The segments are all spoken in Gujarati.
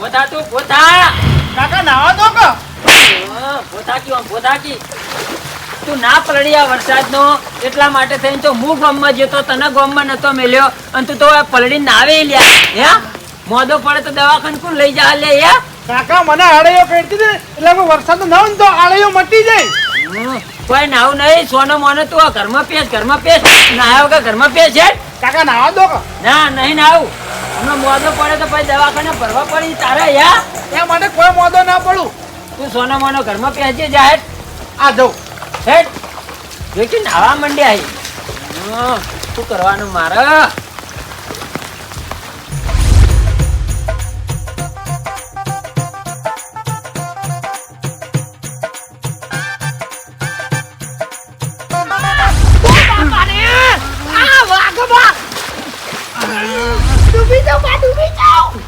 પોતા તું પોતા કાકા નાવા દો કો? પોતા કી પોતા કી. તું ના પલળ્યા વરસાદનો. એટલા માટે થઈને તો હું ગામમાં જતો તને ગામમાં નતો મેલ્યો. અને તું તો પલળી નાવે લ્યા. હે? મોદો પડે તો દવાખાને કોણ લઈ જા લે હે? કાકા મને આળૈયો કરતી હતી. એટલે હું વરસાદ ના ને તો આળૈયો મટી જાય. કોઈ નાવ નહીં. સોનો મોનો તું આ ઘરમાં પેસ ઘરમાં પેસ નાયા કે ઘરમાં પેસ છે? કાકા નાવા દો કે? ના નહીં નાવું. હમણાં મોદો પડે તો પછી દવાખાને ભરવા પડી તારે યા ત્યાં માટે કોઈ મોદો ના પડું. તું સોનો મોનો ઘરમાં પેસી જાય આ હેટ જોઈતી નાવા માંડ્યા હી. શું કરવાનું મારે?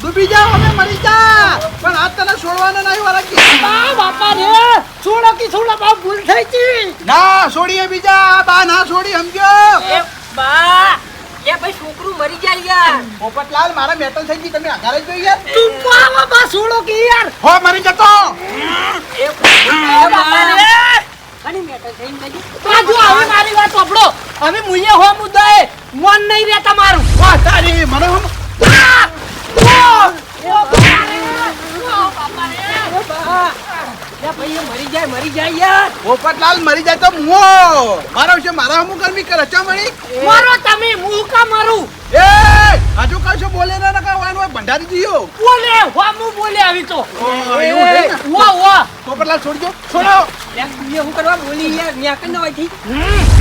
ડૂબી જા અમે મરી જા. પણ આ તને છોડવાનો નહીં વાળા બાપા રે. છોડો કે છોડો બા ભૂલ થઈ ગઈ. ના છોડીએ બીજા. બા ના છોડી સમજો એ બા એ ભાઈ છોકરું મરી જાય યાર. પોપટલાલ મારા મેટલ થઈ ગઈ તમે આધારે જ જોઈએ તું પાવા બા છોડો કે યાર. હો મરી જતો. એ બાપા રે. બાજુ મારી વાત સાંભળો. હવે મુયે હો મુદ્દાએ. મન નહીં રે તમારું વાહ તારી મને મરી જાય મરી જાય યાર પોપટલાલ મરી જાય તો મુઓ મારા વિશે મારા હમું કરમી કરે ચા મળી મારો તમે મું કા મારું? એ હજુ કશું બોલે ના નકા વાન ભંડારી જીયો. બોલે વા મુ બોલે આવી તો. પોપટલાલ છોડજો. છોડો. હું કરવા બોલી યાર ન્યા કઈ ન હોયથી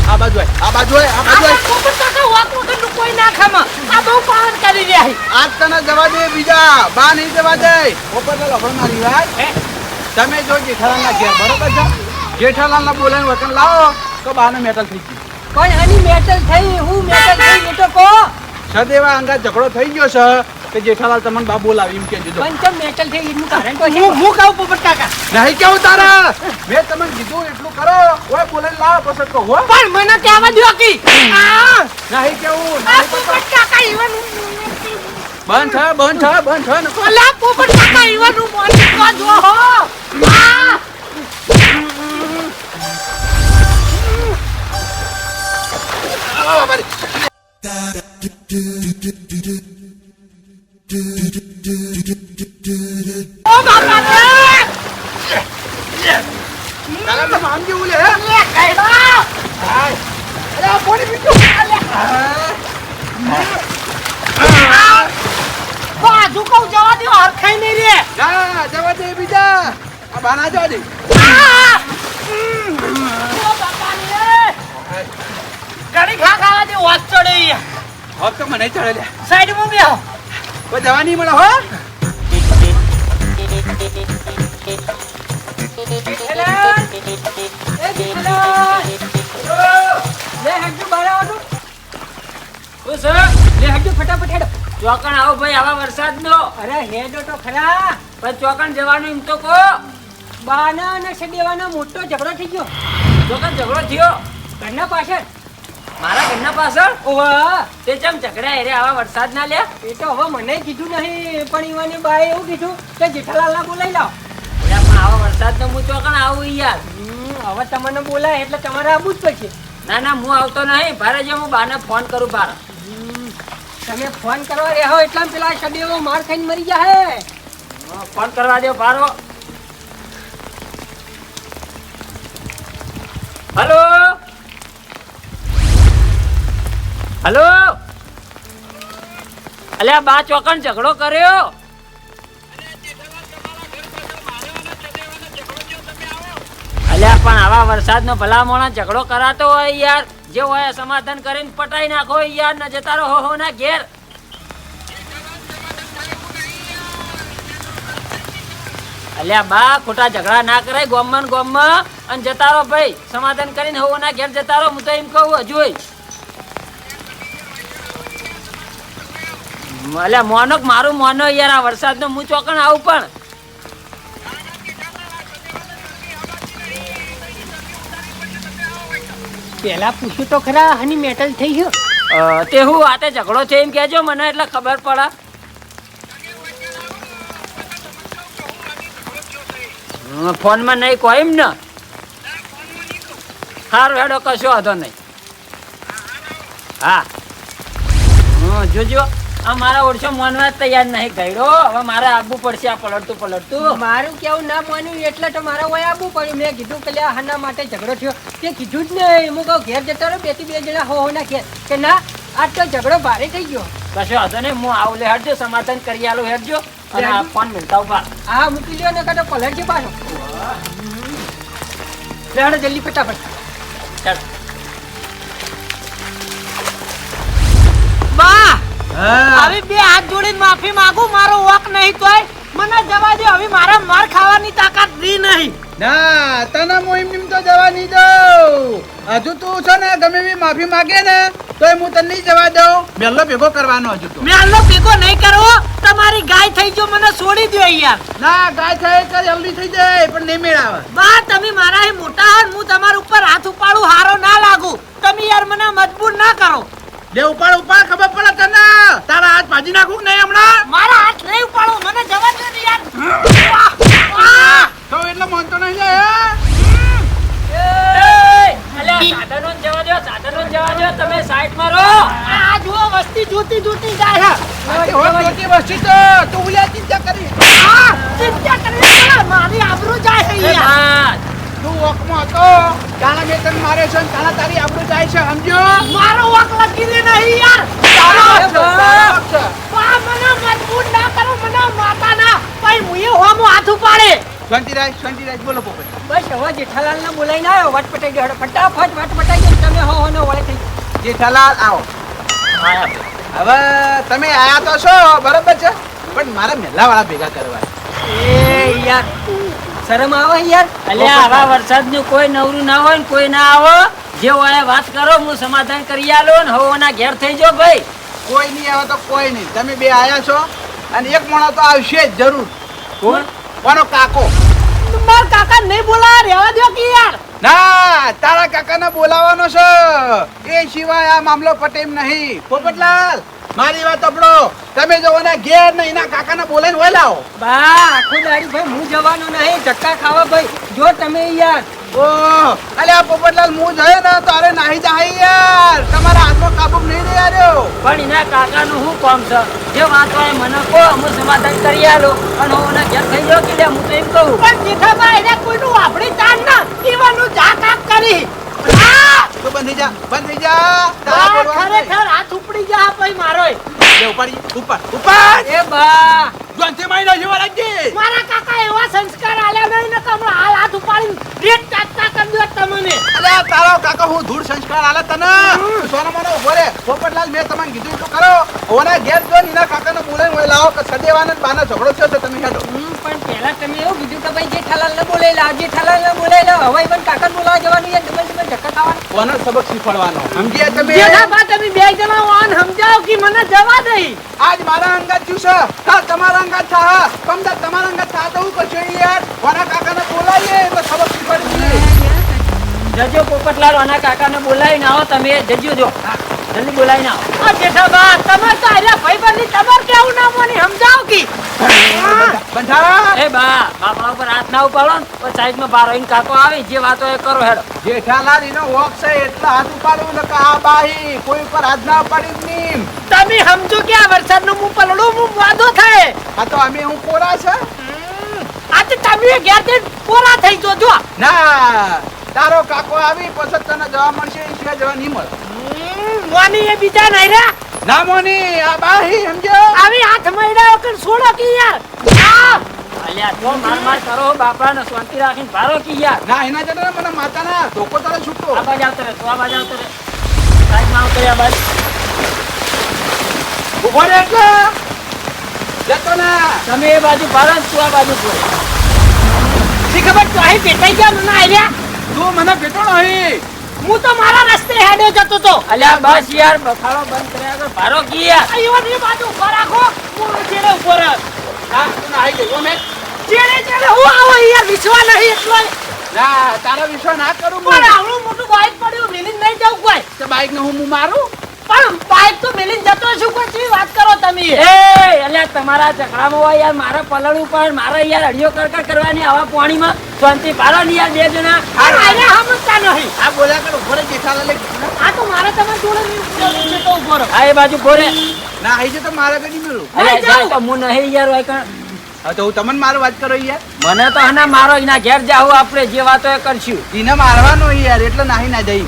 આ બાજુ આ બાજુ આ બાજુ કોપર કાકા વાત વગર કોઈ ના ખામાં આ બહુ પાવન કરી રહ્યા છે આજ તને જવા દે બીજા બા નહીં જવા દે પોપટલાલ અભણ મારી વાત તમે જો જેઠાલાલના ઘેર બરોબર છે વતન લાવો તો બાને મેટલ થઈ ગઈ પણ આની મેટર થઈ હું મેટલ થઈ એ તો કહો સદેવા અંગા ઝઘડો થઈ ગયો છે કે જેઠાલાલ તમને બા બોલાવી એમ કહેજો. પણ ચમ મેટર થઈ એનું કારણ તો હું હું કહું પોપટ કાકા? નહીં કેવું તારા? મેં તમને કીધું એટલું કરો. ઓય બોલે લાવ પછી કહો હો. પણ મને કહેવા દો કી. નહીં કેવું. આ પોપટ કાકા ઈવન બંધ થા બંધ થા બંધ થા નકો લા પોપટ કાકા ઈવન હું મોની કો જો હો. આ! Da da da da da આમ બાજુ કહું જવા દો હરખાઈ નહીં રે જા જવા દે બીજા આ બાના જવા દે ઘડી ખા ખાવા દે વાસ ચડે. હવે તો મને ચડે લે સાઈડમાં બેહો કોઈ જવા નહીં મળે હો? ફટાફટ હેડો. ચોકણ આવો ભાઈ આવા વરસાદ નો અરે હેડો તો ખરા. પણ ચોકણ જવાનું એમ તો કહો. બાના અને સદેવાનો મોટો ઝઘડો થઈ ગયો. ચોકણ ઝઘડો થયો. ઘરના પાછળ. મારા ઘરના પાછળ? ઓવા તે ચમ ઝઘડા રે આવા વરસાદ ના લે એ તો હવે મને કીધું નહીં પણ ઈવાની બાએ એવું કીધું કે જેઠાલાલ ના બોલાઈ લાવ. પણ આવા વરસાદ નો હું ચોકણ આવું યાર. હવે તમને બોલાય એટલે તમારે આવવું જ પડશે. ના ના હું આવતો નહીં. ભારે જો હું બાને ફોન કરું બાર તમે ફોન કરવા રહ્યા એટલા પેલા સદેવો માર ખાઈને મરી જાય ફોન કરવા દો બારો હલો? હલો? અલ્યા, બા ચોકન ઝઘડો કર્યો? પણ આવા વરસાદનો ભલા મોણા ઝઘડો કરાતો હોય યાર. જે હોય સમાધાન કરીને પટાઈ નાખો યાર, ન જતા રહો હો ના ઘેર. અલ્યા, બા, ખોટા ઝઘડા ના કરાય ગોમમાં ગોમમાં. અને જતા રહો ભાઈ, સમાધાન કરીને હો ના ઘેર જતા રહો. હું તો એમ કહું, હજુ અલ્યા મોનો મારું મોનો યાર આ વરસાદનો હું ચોકણ આવું પણ. પેલા પૂછ્યું તો ખરા હની મેટલ થઈ ગયો? તે હું આતે ઝઘડો છે એમ કહેજો મને એટલે ખબર પડે. ફોનમાં નહીં કોઈ એમ ને. સારું હેડો કશો વાંધો નહીં. હા. હું જોજો. આ મારા ઓળશો માનવા તૈયાર નહીં ગયડો હવે મારે આવવું પડશે આ પલટતું પલટતું મારું કેવું ના માન્યું એટલે તો મારા વય આવવું પડ્યું. મેં કીધું કે આ હાના માટે ઝઘડો થયો. તે કીધું જ નહીં. હું કહું ઘેર જતો રહ્યો બેથી બે જણા હો હો ના ઘેર. કે ના આજ તો ઝઘડો ભારે થઈ ગયો. કશો હતો ને હું આવું લે હેડજો સમાધાન કરી આલું હેડજો. અને આ ફોન મિલતા ઊભા. હા મૂકી લ્યો ને કાંતો પલટ છે પાછો લેડો જલ્દી ફટાફટ. ચાલ. હવે બે હાથ જોડીને માફી માંગુ મારો વોક નહીં તોય. મને જવા દે હવે મારા માર ખાવાની તાકાત રહી નહીં. ના તને મોહિમ એમ તો જવા નહીં દઉં. હજુ તું છે ને ગમે બી માફી માંગે ને તોય હું તને નહીં જવા દઉં. મેલ્લો ભેગો કરવાનો હજુ તો. મેલ્લો ભેગો નહીં કરવો. તમારી ગાય થઈ જો મને છોડી દો યાર ના ગાય થાય તો જલ્દી થઈ જાય પણ નહીં મેળાવે. બા તમે મારા મોટા હો હું તમારા ઉપર હાથ ઉપાડું હારો ના લાગુ. તમે યાર મને મજબૂર ના કરો. લે ઉપાડ ઉપાડ ખબર પડે તને. તારા હાથ ભાજી નાખું કે નહીં હમણાં? મારા હાથ નહીં ઉપાડો મને જવા દે યાર! તો એટલે માનતો નહીં જાય તમે સાઈડ મારો આ જુઓ વસ્તી જોતી જોતી જાય મોટી વસ્તી તો તું ઉલ્યા ચિંતા કરી. ચિંતા કરી મારી આબરૂ જાય છે યાર. તું વોકમાં હતો. તાણા મેં તને મારે છે ને તાણા તારી આપણું જાય છે સમજો? મારો વક લખી દે નહીં યાર. તારો છે. બા મને મજબૂર ના કરો મને માતા ના ભાઈ મુએ હોમો હાથ ઉપાડે. શાંતિરાજ શાંતિરાજ બોલો પોપટ બસ હવે જેઠાલાલ ને બોલાઈને આવ્યો. વટ પટાઈ ગયો. ફટાફટ વટ પટાઈ ગયો તમે હો હોનો વળે થઈ જેઠાલાલ આવો. હવે તમે આયા તો છો બરોબર છે? પણ મારા મેલા વાળા ભેગા કરવા. એ યાર શરમ આવે યાર? અલ્યા આવા વરસાદનું કોઈ નવરું ના હોય ને કોઈ ના આવો. જે હોય વાત કરો હું સમાધાન કરી આલો ને હવોના ઘેર થઈ જો ભાઈ. કોઈ નહીં આવે તો કોઈ નહીં. તમે બે આયા છો અને એક માણસ તો આવશે જ જરૂર. કોણ? કોનો કાકો? મારા કાકા નહીં બોલા રહેવા દો કે યાર. ના તારા કાકાને બોલાવવાનો છે. એ સિવાય આ મામલો પટેમ નહીં. પોપટલાલ મારી વાત સાંભળો. તમે જો ને ઘેર ને એના કાકાને બોલાવીને હોય લાવો. બા આખું દાડી ભાઈ હું જવાનો નહીં ધક્કા ખાવા ભાઈ. જો તમે યાર. ઓહ અલે આ પોપટલાલ હું જયો ને તો અરે નાહી જાય યાર. તમારા હાથમાં કાબુ નહીં રહી આવ્યો પણ એના કાકાનું શું કામ છે? જે વાત હોય એ મને કહો હું સમાધાન કરી આલો. અને હું એના ઘેર થઈ ગયો કે હું તો એમ કહું. પણ જેઠાબા એને કોઈનું આપણી તાન ના. ઈવાનું જા કામ કરી! તો બંધ જા બંધ જા. ખરેખર હાથ ઉપડી જા ભાઈ મારો લે, ઉપાડી ઉપર ઉપર એ બા. જોનથી મારી જેવા લાગજે મારા કાકા એવા સંસ્કાર આલ્યા નહીં ને કે હાલ હાથ ઉપાડીને રેટ ચાચતા કરી દો તમને. આ તારો કાકા હું ધૂળ સંસ્કાર આલે તને. સોનો મોનો ઊભો રે. પોપટલાલ મેં તમને કીધું એટલું કરો ઓના ઘેર જો નીના કાકાને બોલે હોય લાવો કે સદેવાને બાના ઝઘડો થયો છે તમે હેડો પણ પહેલા તમે એવું કીધું કે ભાઈ જેઠાલાલ ને બોલાવી લાવ જેઠાલાલ ને બોલાવી લાવ હવે પણ કાકા બોલાવા જવાનું યાર તમે તમે ધક્કા ખાવાનું કોનો સબક શીખવાડવાનો? સમજ્યા તમે? જેઠાબા તમે બે જણા ઓન સમજાવો કે મને જવા દઈ. આજ મારા અંગત થયું છે કાલ તમારા અંગત થા પમદા તમારા અંગત થા તો હું કશું યાર. ઓના કાકાને બોલાવીએ? તો સબક શીખવાડી દઈએ. જજો પોપટલાલ આના કાકાને બોલાવીને આવો તમે જજો જો. જલ્દી બોલાવીને ના. આ જેઠાબા તમે તો આર્યા ભાઈબંધી તમાર કેવું નામ મને સમજાવ કી. બંધારા એ બા બાપા ઉપર હાથ ના ઉપાડો ને પછી સાઈડમાં બાર આવીને કાકો આવે જે વાતો એ કરો હેડો. જેઠાલાલ એનો વોક છે એટલે હાથ ઉપાડવું ને કા આ બાહી કોઈ ઉપર હાથ ના પાડી જ નહીં. તમે સમજો કે આ વરસાદનું મું પલડું મું વાદો થાય. આ તો અમે હું કોરા છે? આજે તમે ઘેર પૂરા થઈ જો જો ના તારો કાકો આવી પછી તને જવા મળશે એ જવા નહીં મળે. મોની એ બીજા નહીં રે ના મોની આ બાહી સમજો? આવી હાથ મૈડા વગર છોડો કે યાર. આ! અલ્યા તો માર માર કરો બાપા ને શાંતિ રાખીને ભારો કી યાર. ના એના જતા મને માતાના ધોકો તારે છૂટતો આ બાજુ આવતો રે તું આ બાજુ આવતો રે સાઈડમાં આવતો રે આ બાજુ. ઊભો રે એટલે? જતો ના. તમે એ બાજુ ભારો ને તું આ બાજુ ભારો. શી ખબર તો અહીં પેટાઈ ગયા મને આર્યા તું મને પેટો નહીં. હું તો મારા રસ્તે હેડે જતો તો. અલ્યા બસ યાર બખાડો બંધ કર્યા કર ભારો કી યાર? અહીંયાની બાજુ ઊભા રાખો. હું ચેડે ઊભો રહે હા તું આઈ ગયો મેં. ચેડે ચેડે હું આવો યાર વિશ્વા નહીં એટલો ના તારો વિશ્વા ના કરું પણ આવડું મોટું બાઈક પડ્યું મિલિન નહીં જાવ કોઈ. તો બાઈક ને હું મારું? પણ બાઈક તો મિલિન જતો છું કોઈ કેવી વાત કરો તમે? એ અલ્યા તમારા ચકડામાં હોય યાર મારા પલળું પણ મારા યાર અડિયો કડકડ કરવાની આવા પાણીમાં શાંતિ ભારો ને યાર બે જણા. આને સમજતા નહીં આ બોલ્યા કર ઊભો રે જેઠાલાલ આ તો મારે તમારે જોડે છે તો ઊભો આ એ બાજુ બોરે ના આઈ છે તો મારા કદી મેળું અલ્યા જાય હું નહીં યાર હોય કણ હા તો હું તમને મારો વાત કરો યાર. મને તો હના મારો એના ઘેર જાવ આપણે જે વાતો એ કરશું. એને મારવાનો યાર એટલે નાહી ના જઈ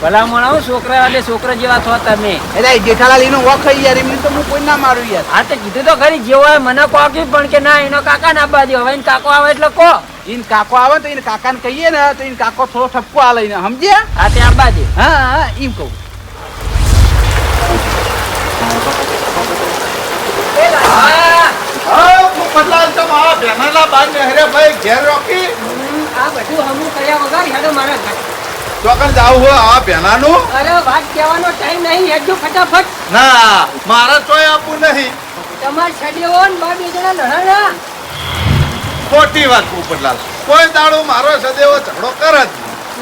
ભલા મણાવું છોકરા એટલે છોકરા જેવા છો તમે. એટલે એ જેઠાલાલ એનો વખ હોય યાર એમને તો હું કોઈ ના મારું યાર. હા તો કીધું તો ખરી જેવો હોય મને કોકી પણ કે ના એનો કાકા ના બાજુ હવે એને કાકો આવે એટલે કો ઈન કાકો આવે તો એને કાકાને કહીએ ને તો એને કાકો થોડો ઠપકો આ લઈને સમજ્યા? હા તે દે હા હા એમ કહું. આ બધું હમું કર્યા વગર હેડો મારા ઘર ચોકન જાવ હો આ પહેલાનું? અરે વાત કહેવાનો ટાઈમ નહીં હેડજો ફટાફટ. ના મારા તોય આપવું નહીં. તમાર છડીઓ ને બા બે જણા લડાણા ખોટી વાત પોપટલાલ કોઈ દાડો મારો સદેવો ઝઘડો કરે જ.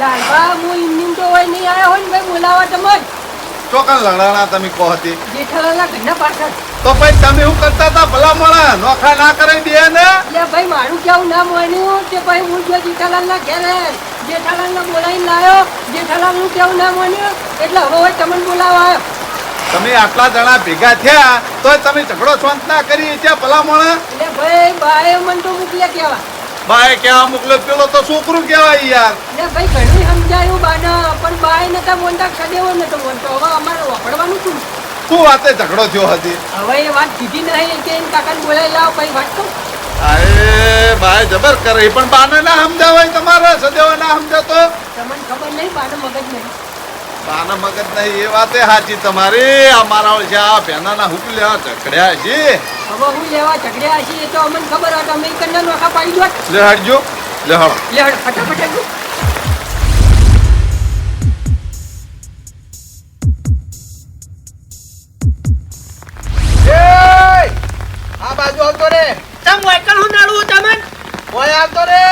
લાલબા હું ઇન્ડિયન તો હોય નહીં આયા હોય ને ભાઈ બોલાવા તમે ચોકન લડાણા તમે કહો હતી જેઠાલાલના ઘરના પાછળ. તો પછી તમે શું કરતા હતા? ભલા મળે નોખા ના કરે બે ને? ભાઈ મારું કેવું ના માન્યું કે ભાઈ હું જો જેઠાલાલના ઘેરે. જેઠાલાલને બોલાવીને લાયો. જેઠાલાલનું કેવું ના માન્યું? એટલે હવે હોય તમને બોલાવવા આવ્યો. તમે આટલા જણા ભેગા થયા તો તમે ઝઘડો શાંત ના કરી ત્યાં ભલા મળે એટલે ભાઈ બાએ મને તો મોકલ્યા કેવા બાય કેવા મોકલ્યો પેલો તો છોકરું કેવાય યાર. ને ભાઈ ઘણું સમજાયું બાના પણ બાએ નતા બોલતા સદેવો નતો બોલતો. હવે અમારે વાપરવાનું શું? શું વાતે ઝઘડો થયો હતી હવે એ વાત કીધી નહીં કે કાકાને બોલાવી લાવો પછી વાત કહું અરે ભાઈ જબર કરે. પણ બાને ના સમજાવાય તમારે સદેવો ના સમજાતો. તમને ખબર નહીં બાને મગજ નહીં. બાના મગજ નહીં એ વાતે સાચી તમારી. અમારા છે આ ભેનાના લેવા ઝઘડ્યા છે. હવે હું લેવા છીએ એ તો અમને ખબર હતી અમે કન્યા નોખા પાડી દોત લે હટજો લે હળો લે હળ ફટાફટ ઓય આવતો રે.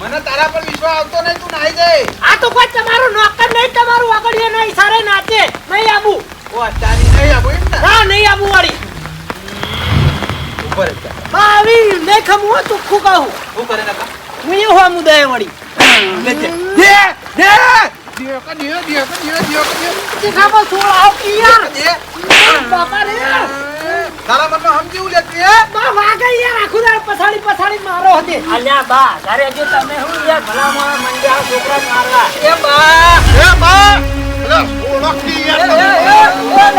મને તારા પર વિશ્વાસ આવતો નહીં તું નાહી જઈ આ તો કોઈ તમારું નોકર નહીં તમારું વાગડીએ ના ઈશારે નાચે. નહીં આબુ. ઓ અત્યારની નહીં આવું એમ ને? હા નહીં આબુ વાળી. ઉપર જ જા. બા આવી નહીં ખમું હો ચોખ્ખું કહું? શું કરે નકા હું એવું હા દે વળી. લે દે દે દે દિયો કા દિયો દિયો કા દિયો દિયો કા દિયો દેખાવો સોળ આવ યાર? દે બાપા રે તારા મનમાં સમજી લે તું એ બા વાગે યાર આખું દાળ પછાડી પછાડી મારો હતે અલ્યા બા ઘરે જો તમે હું યાર ભલા મોણા મંડ્યા છોકરા મારવા એ બા એ બા લે ઓળખી યાર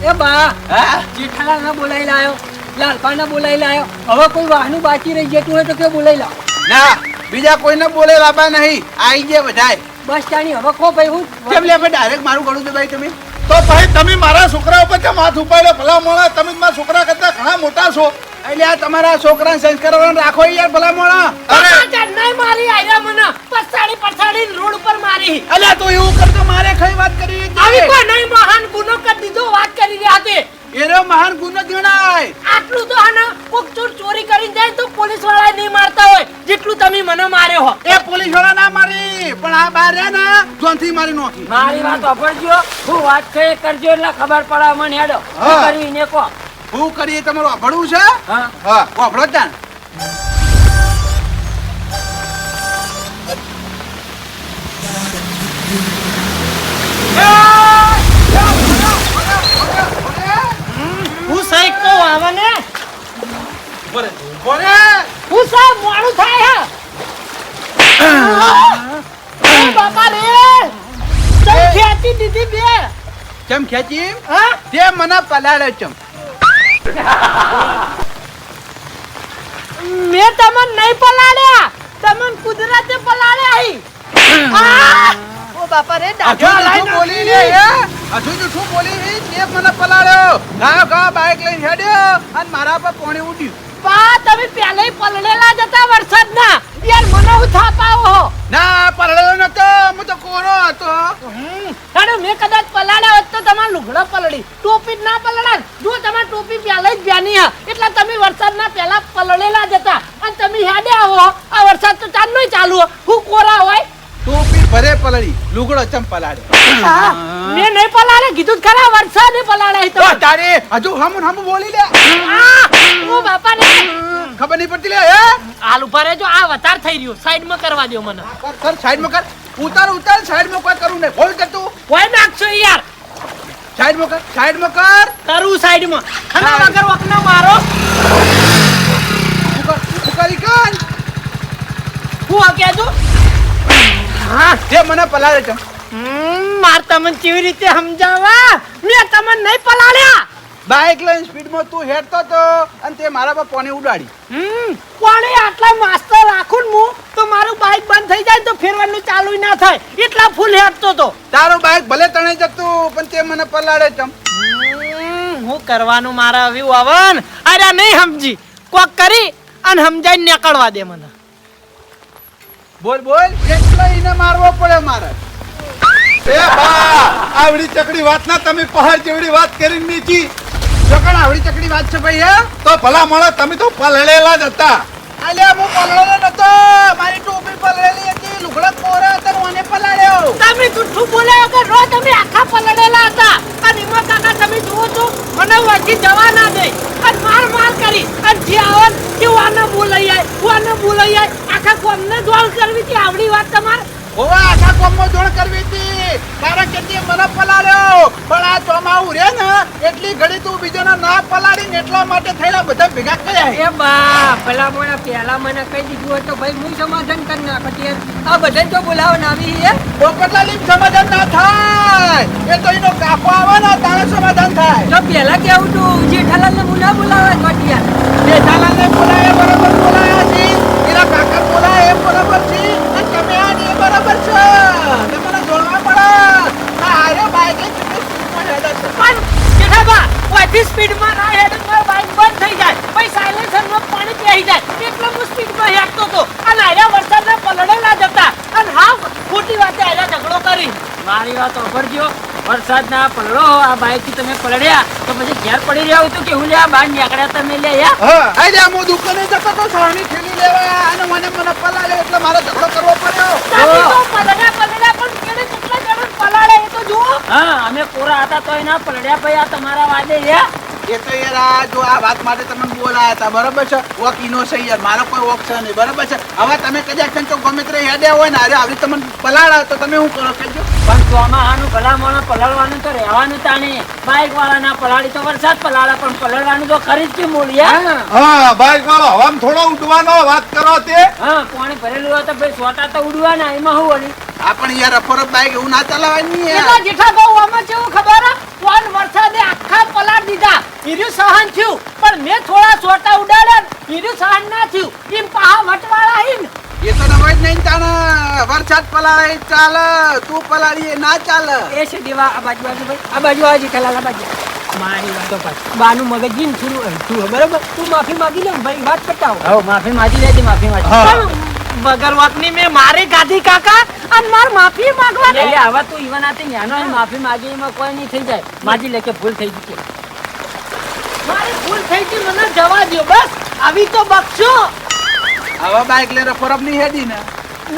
એ, બા જેઠાલાલ ના બોલાઈ લાયો લાલપા ના બોલાઈ લાયો હવે કોઈ વાહનું બાકી રહી જતું હોય તો કે બોલાઈ લાવ ના બીજા કોઈને બોલે લાબા નહીં. આઈ ગયા બધાય. બસ તાણી હવે કો ભાઈ હું? કેમ લે ભાઈ ડાયરેક્ટ મારું ગળું દબાઈ તમે? તો ભાઈ તમે મારા છોકરા ઉપર કેમ હાથ ઉપાડ્યો? ભલા મોણા તમે મારા છોકરા કરતા ઘણા મોટા છો. એટલે આ તમારા છોકરાને સંસ્કાર રાખો યાર ભલા મોણા. અરે! નહીં મારી આયા મને. પછાડી પછાડી રોડ ઉપર મારી. અલ્યા તો એવું કરતો મારે ખઈ વાત કરી આવી કોઈ નહીં મહાન ગુનો કરી દીધો વાત કરી રહ્યા તે એનો મહાન ગુનો ગણાય. આટલું તો આના કોક ચોર ચોરી કરીને જાય તો પોલીસવાળા નહીં મારતા હોય. જેટલું તમે મને માર્યો હો. એ પોલીસવાળા ના મારી પણ આ બાર રે ને જોનથી મારી નોખી. મારી વાત અભરજો હું વાત છે કરજો એટલે ખબર પડે મને હેડો. કરી ને કો હું કરીએ તમારું અભડું છે? હા. હા અભડો જ તાન કો આવને તો આવે ને. ઊભો રે ઊભો રે. હું સાહેબ મોડું થાય હે. બાપા રે. ચમ ખેંચી દીધી બે. ચમ ખેંચી? હા? તે મને પલાળે ચમ. મેં તમને નહીં પલાળ્યા. તમને કુદરતે પલાળ્યા હી. આ! ઓ બાપા રે ડાઢો બોલી લે. હે. હજુ જૂઠું બોલી તે મને પલાળ્યો ગાયો ગા બાઇક લઈને હેડ્યો અને મારા પર પોણી ઉડ્યું. પા તમે પહેલે પલળેલા જતા વરસાદના. યાર મને હું થાપાવો ના ના ન નતો. હું તો કોરો હતો. અરે મેં કદાચ પલાળ્યો હોત તો તમાર લુગડા પલળી. ટોપી જ ના પલળાત. જો તમાર ટોપી પહેલે જ વ્યાની હા. એટલે તમે વરસાદના પહેલા પલળેલા જતા અને તમે હેડ્યા હો. આ વરસાદ તો ચાલુ હો. હું કોરા હોય? ટોપી ભરે પલળી લુગડો ચમ પલાડે હા, મેં નહીં પલાળે કીધું ખરા વરસાદે પલાડે તો તારે હજુ હમ હમ બોલી લે. ઓ બાપા ને ખબર નહીં પડતી લે હે? હાલ ઉપર રહેજો આ વતાર થઈ રહ્યું. સાઈડમાં કરવા દો મને. કર કર સાઈડમાં કર. ઉતાર ઉતાર સાઈડમાં કોઈ કરું નહીં. બોલ કે તું. કોઈ નાખશો યાર. સાઈડમાં કર સાઈડમાં કર. કરું સાઈડમાં. ખના હા. વગર વકના મારો. ઉકર ઉકારી કર. હું આ કહેજો. હા તે મને પલાળે હમ, માર તમને કેવી રીતે સમજાવવા? મેં તમને નહીં પલાળ્યા. બાઇક લઈને સ્પીડમાં તું હેડતો તો અને તે મારા પર પોણી ઉડાડી. હમ પણ આટલા માસ્ટર રાખું ને હું તો મારું બાઇક બંધ થઈ જાય તો ફેરવાનું ચાલુ ના થાય. એટલા ફૂલ હેડતો તો. તારું બાઇક ભલે તણે જતું પણ તે મને પલાળે ચમ હું કરવાનું મારા આવ્યું આવન. અરે નહીં સમજી. કોક કરી અને સમજાઈ નીકળવા દે મને. બોલ બોલ. એટલો એને મારવો પડે મારે? એ બા આવડી ચકડી વાત ના તમે પહાડ જેવડી વાત કરીને નીચી. જોકણ આવડી ચકડી વાત છે ભાઈ હે? તો ભલા મળે તમે તો પલળેલા જ હતા. અલ્યા હું પલળેલો નતો. મારી ટોપી પલળેલી હતી લુગડા કોરા હતા મને પલાળ્યો. તમે જુઠ્ઠું બોલ્યા કે રો તમે આખા પલળેલા હતા. અને એમાં કાકા તમે જુઓ છો મને વાંચી જવા ના દે. અને માર માર કરી. અને જે આવન કે વાને બોલાઈ આય વાને બોલાઈ આય. આખા કોમને દોલ કરવી હતી આવડી વાત તમારે. ઓવા આખા કોમમાં જોડ કરવી હતી. કારણ કે તે મને પલાળ્યો. પણ આ ચોમાવું રે ને એટલી ઘડી તું બીજોના ના પલાળીને એટલા માટે થયેલા બધા ભેગા કર્યા એ બા પેલા મને પેલા મને કહી દીધું હોય તો ભાઈ હું સમાધાન કરી ના યાર આ બધાને તો બોલાવવા આવી હે. પોપટલા લીમ સમાધાન ના થાય? એ તો એનો કાફો આવે ને તારે સમાધાન થાય. તો પેલા કેવું તું જેઠાલાલને હું ના બોલાવા કટિયા જેઠાલાલને બોલાવે બરાબર બોલાયા છે. એના કાકા બોલા એ બરાબર છે? અને તમે આ ને એ બરાબર છે? તમને જોડવા પડે આ આરે બાઈક લઈને કેટલી સ્પીડમાં હેડે છે. પણ જેઠાબા ઓથી સ્પીડમાં ના હેડ મારો બાઈક બંધ થઈ જાય. પછી સાયલેન્સરમાં પાણી પી જાય. એટલે હું સ્પીડમાં હેડતો હતો અને આયા વરસાદના ના જતા. અને હા ખોટી વાતે આયા ઝઘડો કરી. મારી વાત સાંભળજો. વરસાદના પલળો આ બાઈકથી તમે પલળ્યા તો પછી ઘેર પડી રહ્યા હોય તો કેવું લે આ બહાર નીકળ્યા તમે લે યા? હા. હું દુકાને જતો તો સાણી લેવા અને મને મને પલાળ્યો એટલે મારે ઝઘડો કરવો પડ્યો. તમે તો પલળ્યા પલળ્યા પણ કેને કેટલા જણા પલાળે એ તો જુઓ. હા અમે કોરા હતા તો એના પલળ્યા ભાઈ આ તમારા વાદે યા એ તો યાર આ જો આ વાત માટે તમે બોલાયા હતા. બરાબર છે? વોક ઈનો છે યાર. મારો કોઈ વોક છે નહીં. બરાબર છે? હવે તમે કદાચ છે ને ગમે તે હેડ્યા હોય ને અરે આવી તમને પલાળા તો તમે શું કરો? કહેજો. પણ ચોમાહાનું ભલામણ પલળવાનું તો રહેવાનું તાણે બાઈક વાળાના પલાળી તો વરસાદ પલાળે પણ પલળવાનું તો ખરી જ કે મૂળિયા. હા. વાળો હવામાં થોડો ઉડવાનો વાત કરો તે. હા પાણી ભરેલું હોય તો ભાઈ સોટા તો ઉડવાના એમાં શું વળી? આ પણ યાર અફરત બાઈક એવું ના ચલાવવાની યાર. જેઠા બહુ આમાં કેવું ખબર હે? કોણ વરસાદે આખા પલાળ દીધા? હીર્યું સહન થયું. પણ મેં થોડા સોટા ઉડાડ્યા ને હીર્યું સહન ના થયું. એમ પાહા વટવાળા હી ને. એ તો નવાય નહીં તાણે. વરસાદ પલાળે ચાલે. તું પલાળીએ ના ચાલે. એ છે દેવા આ બાજુ બાજુ ભાઈ. આ બાજુ આ જેઠાલાલ આ બાજુ. મારી વાતો પર. બાનું મગજ જીન થોડું હલતું બરાબર? તું માફી માંગી લે ભાઈ વાત પટાવો હો માફી માંગી લેજે માફી માંગી વગર વાતની મેં મારે ગાધી કાકા અને માર માફી માંગવા દે. આવા હવે તું ઈવન આતે ન્યાનો માફી માંગી એમાં કોઈ નહીં થઈ જાય. માજી લે કે ભૂલ થઈ ગઈ છે મારી ભૂલ થઈ ગઈ મને જવા દ્યો બસ. આવી તો બક્ષો હવે બાઈક લઈને ફરક નહીં હેડી ને.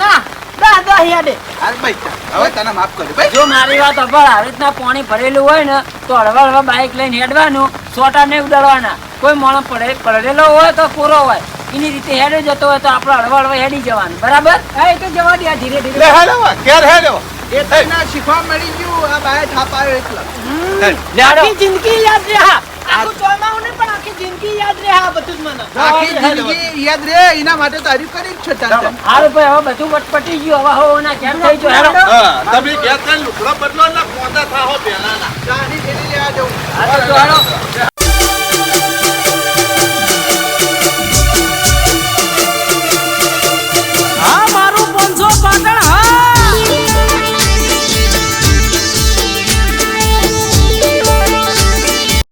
ના દા દા યાડે અરે ભાઈ હવે તને માફ કરી ભાઈ. જો મારી વાત અભળ આવી રીતના પાણી ભરેલું હોય ને તો હળવા હળવા બાઈક લઈને હેડવાનું સોટા નહીં ઉડાડવાના. કોઈ માણસ પડે પડેલો હોય તો પૂરો હોય. એની રીતે હેડે જતો હોય તો આપણે હળવા હળવા હેડી જવાનું. બરાબર? હા એ તો જવા દે ધીરે ધીરે. હેલો હેડો ક્યારે હેડો. એ તને શીખવા મળી ગયું આ બાય થાપાયો એટલે જિંદગી યાદ રહે આખું ચોમાહું નહીં પણ જિંદગી યાદ રહે આ બધું જ મને. આખી જિંદગી યાદ રે એના માટે તારીફ કરી જ છે હારું ભાઈ હવે બધું વટપટી ગયું. હવે હો ના કેમ થઈ ગયો? હેડો. તમે ઘેર બદલો ને? થાઓ. ચાની લેવા જવું.